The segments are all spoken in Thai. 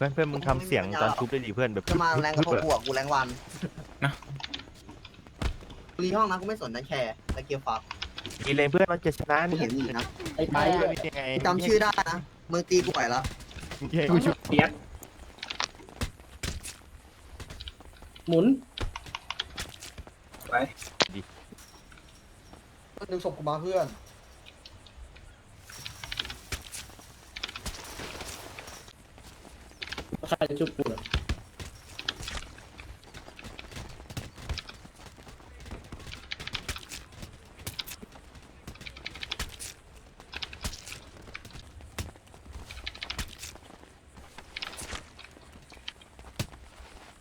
พื่อนเพื่อนมึงทำเสียงตอนทุบได้ดีเพื่อนแบบจะมาแรงกับปึ๊บกูอะกูแรงวันนะกูรีห้องนะกูไม่สนนะแคร์แต่เกียร์ฟักดีเลยเพื่อนมันจะชนะกูนี่เห็นอยู่นะไอ้ไปไปอะนี่ยังไงกูจำชื่อได้นะมึงตีกูไหวแล้วกูชุบเปียกหมุนไปดึงศพกูมาเพื่อน ใครจะจุบกูอะ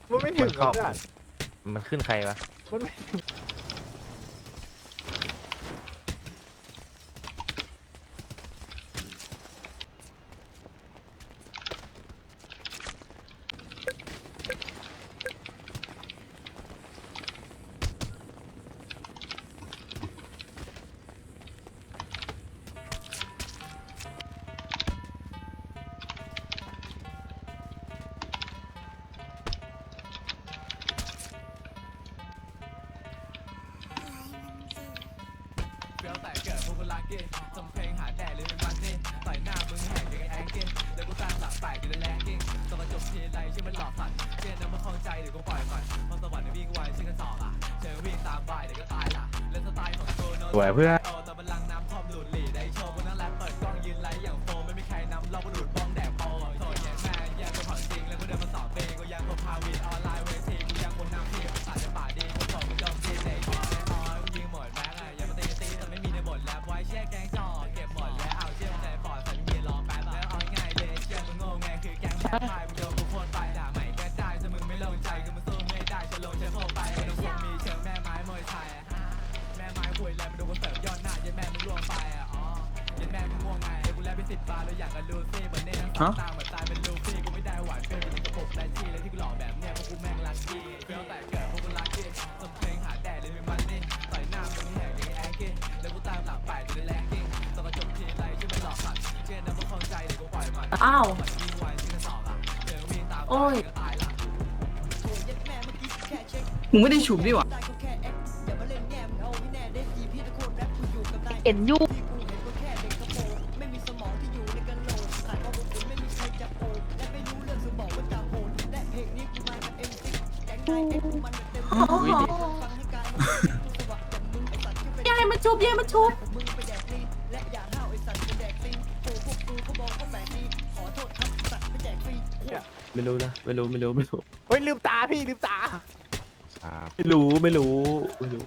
มันไม่ถึงเขามันขึ้นใครวะเฟ ลแต่เกิดพวกกูรักเกนจำเพลงหาแต่เลยเป็นวันเด่นต่อยหน้ามึงแหกอย่างไอ้แองเกนแล้วกูสร้างหลักแปลกอยู่ในแรงเก่งต้องมาจบทีไรชื่อมันหลอกสัตว์เช่นน้ำมันคลองใจเดี๋ยวกูปล่อยก่อนพรสวรรค์เนี่ยวิ่งไวชื่อกระจอกอะเชิญวิ่งตามบ่ายเดี๋ยวก็ตายล่ะเล่นสไตล์ของโซโน สวยเพื่อน ดหน้ายันแม่มึงล่ว โอ้ยก็ตายละมึงไม่ได้ฉุบนี่หว่าเอ็นยูยายมันชุบยายมันชุบ ไม่รู้นะไม่รู้ไม่รู้ไม่รู้เฮ้ยลืมตาพี่ลืมตาไม่รู้ไม่รู้ไม่รู้